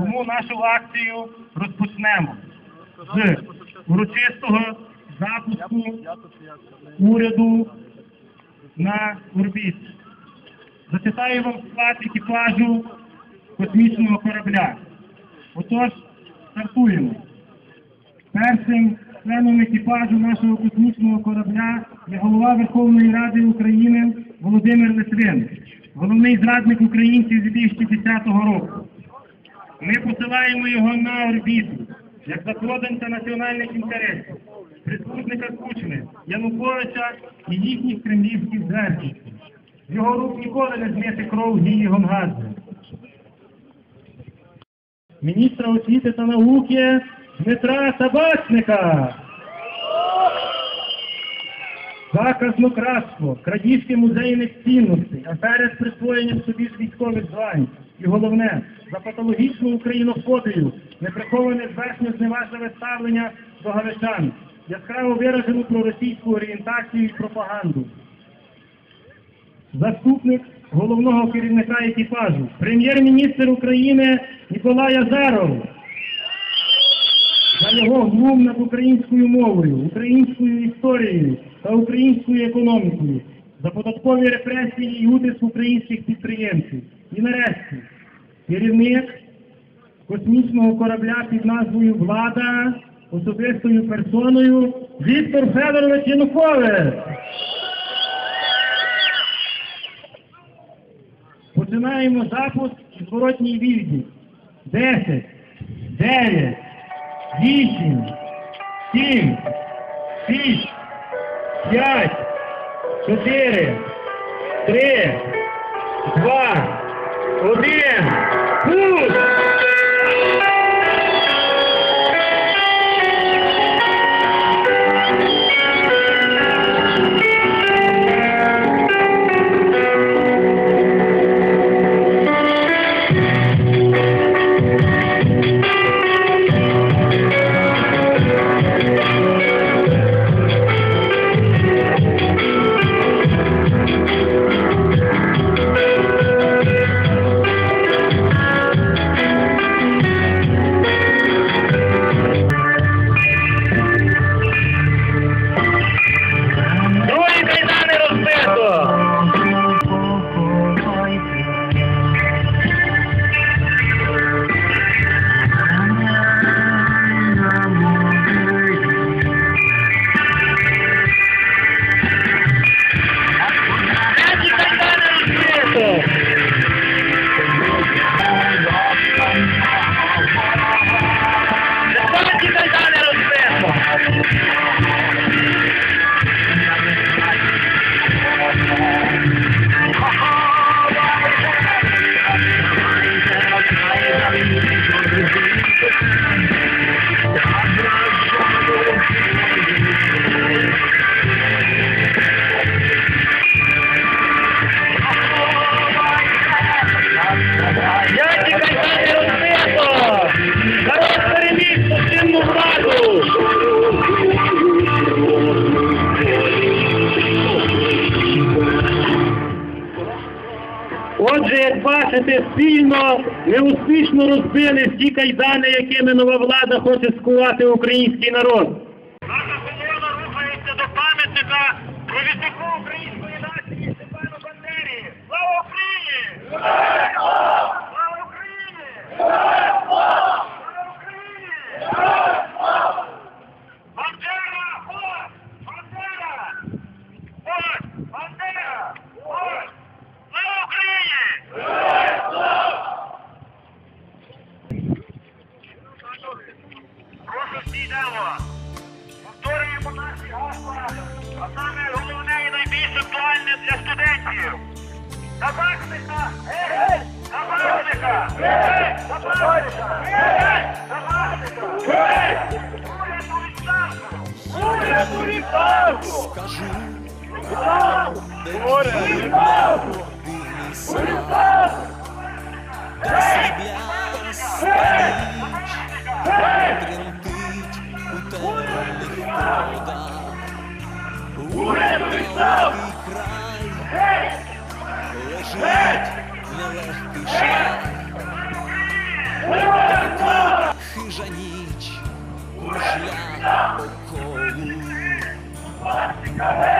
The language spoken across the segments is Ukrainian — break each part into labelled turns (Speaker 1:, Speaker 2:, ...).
Speaker 1: Тому нашу акцію розпочнемо з урочистого запуску уряду на орбіт. Зачитаю вам склад екіпажу космічного корабля. Отож, стартуємо. Першим членом екіпажу нашого космічного корабля є голова Верховної Ради України Володимир Литвин, головний зрадник українців 2010 року. Ми посилаємо його на орбіту, як запроданця національних інтересів, прислужника Кучми, Януковича і їхніх кремлівських зверхівців. Його рук ніколи не змити кров Гії Гонгадзе. Міністра освіти та науки Дмитра Табачника. За казнократство, крадіжки музейних цінностей, афери з присвоєнням собі ж військових звань. І головне, за патологічну українофобію, неприховане зверхньо зневажливе ставлення до галичан, яскраво виражену проросійську орієнтацію і пропаганду. Заступник головного керівника екіпажу, прем'єр-міністр України Ніколай Азаров. За його глум над українською мовою, українською історією та українською економікою, за податкові репресії і утиск українських підприємців. І нарешті керівник космічного корабля під назвою Влада особистою персоною Віктор Федорович Янукович. Починаємо запуск і зворотній відлік. 10, 9, 8, 7, 6, 5, 4, 3, 2, 1. Отже, як бачите, спільно ми успішно розбили всі кайдани, якими нова влада хоче скувати український народ. Наша колона рухається до пам'ятника провіднику української нації Степану Бандері. Слава Україні! Слава Україні! Слава Україні! Бандера! Ось! Бандера! Ось! Бандера! Ось! Слава Україні! Прошу всі йдемо. Повторюємо наші гасла, а саме головне і найбільш актуальне для студентів. Табачника! Гей! Табачника! Гей! Табачника! Гей! Табачника! Гей! Уряду відставку! Уряду відставку!
Speaker 2: Скажу,
Speaker 1: Уряду відставку!
Speaker 2: дивися, срібля спаліч, тремтить Урядний став! Геть! Лежить нелегкий шлях. Урядна! Хижа ніч, шлях околу. Урядна!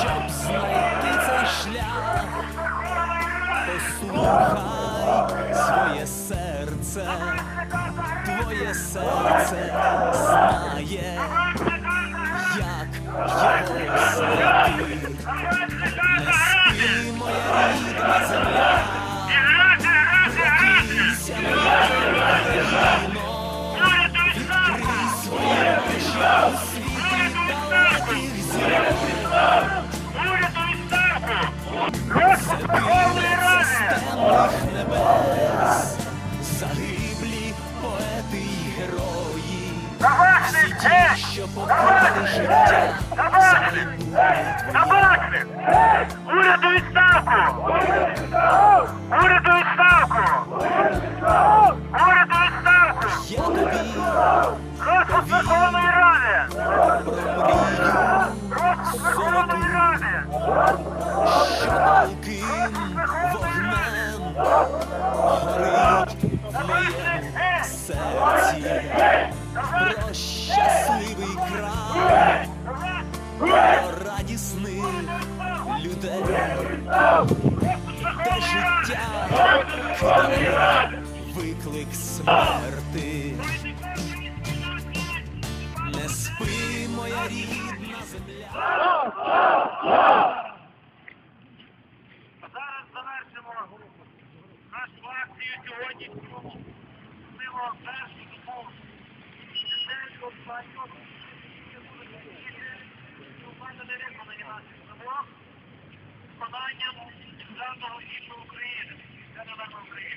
Speaker 2: Щоб знайти цей шлях, послухай своє серце, твоє серце знає, як його знайти. Загиблі поети й герої, всі ті, що поклали життя твоє.
Speaker 1: Табачник! Уряду відставку! Уряду
Speaker 2: серці. Про щасливий край, про радісних людей, де життя виклик смерти. Не спи, моя рідна земля.
Speaker 1: Зараз завершимо нашу акцію сьогоднішню. Складанням державного гімну України. Це на України.